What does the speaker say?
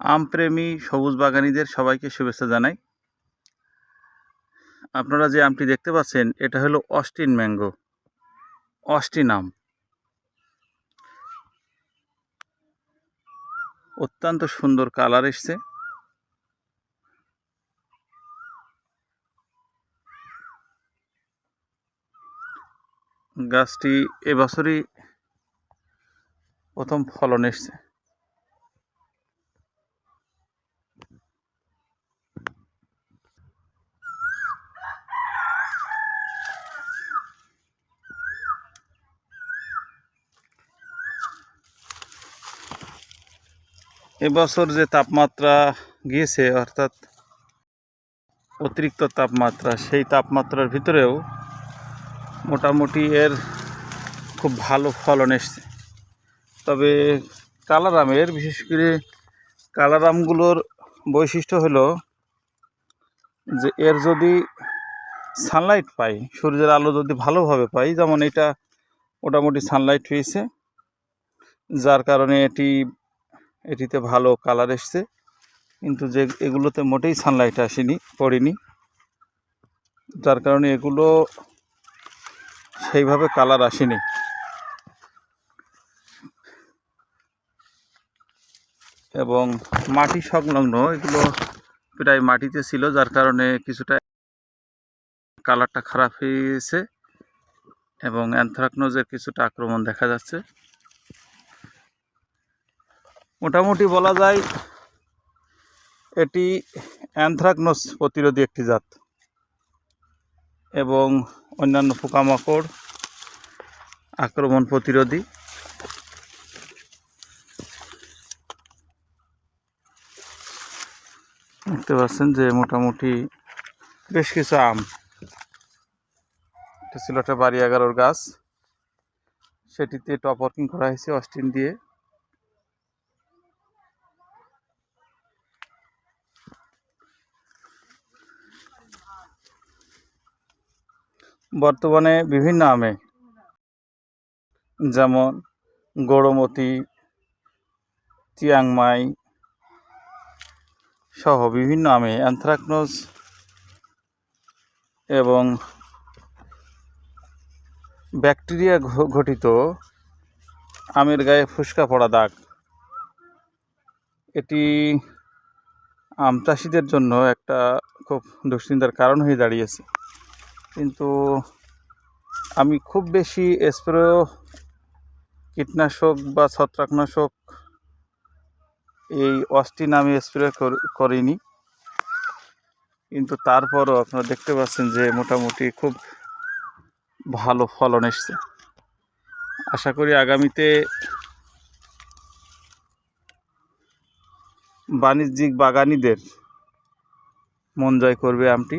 আমপ্রেমী সবুজ বাগানীদের সবাইকে শুভেচ্ছা জানাই। আপনারা যে আমটি দেখতে পাচ্ছেন, এটা হলো অস্টিন ম্যাঙ্গো। অস্টিন আম। অত্যন্ত সুন্দর কালার এসছে। গাছটি এবছরই প্রথম ফলন এসছে। এবছর যে তাপমাত্রা গিয়েছে, অর্থাৎ অতিরিক্ত তাপমাত্রা, সেই তাপমাত্রার ভিতরেও মোটামুটি এর খুব ভালো ফলন এসছে। তবে কালারামের বিশেষ করে কালারামগুলোর বৈশিষ্ট্য হলো যে এর যদি সানলাইট পাই, সূর্যের আলো যদি ভালোভাবে পাই, যেমন এটা মোটামুটি সানলাইট হয়েছে, যার কারণে এটি এটিতে ভালো কালার এসছে। কিন্তু যে এগুলোতে মোটেই সানলাইট আসেনি, পড়েনি। যার কারণে এগুলো সেইভাবে কালার আসেনি। এবং মাটি সংলগ্ন এগুলো প্রায় মাটিতে ছিল, যার কারণে কিছুটা কালারটা খারাপ হয়ে গেছে এবং অ্যানথ্রাকনোজের কিছুটা আক্রমণ দেখা যাচ্ছে। মোটামুটি বলা যায় এটি অ্যানথ্রাকনোস প্রতিরোধী একটি জাত এবং অন্যান্য পোকামাকড় আক্রমণ প্রতিরোধী। দেখতে পাচ্ছেন যে মোটামুটি বেশ কিছু আম। এটা ছিল একটা বাড়ি এগারোর গাছ। সেটিতে টপ ওয়ার্কিং করা হয়েছে অস্টিন দিয়ে। বর্তমানে বিভিন্ন আমে যেমন গৌরমতি চিয়াংমাই সহ বিভিন্ন আমে অ্যানথ্রাকনোজ এবং ব্যাকটেরিয়া ঘটিত আমের গায়ে ফুসকা পড়া দাগ। এটি আম চাষিদের জন্য একটা খুব দুশ্চিন্তার কারণ হয়ে দাঁড়িয়েছে। কিন্তু আমি খুব বেশি স্প্রে কীটনাশক বা ছত্রাকনাশক এই অস্টিন আমি স্প্রে করিনি। কিন্তু তারপরও আপনারা দেখতে পাচ্ছেন যে মোটামুটি খুব ভালো ফলন এসছে। আশা করি আগামীতে বাণিজ্যিক বাগানিদের মন জয় করবে আমটি।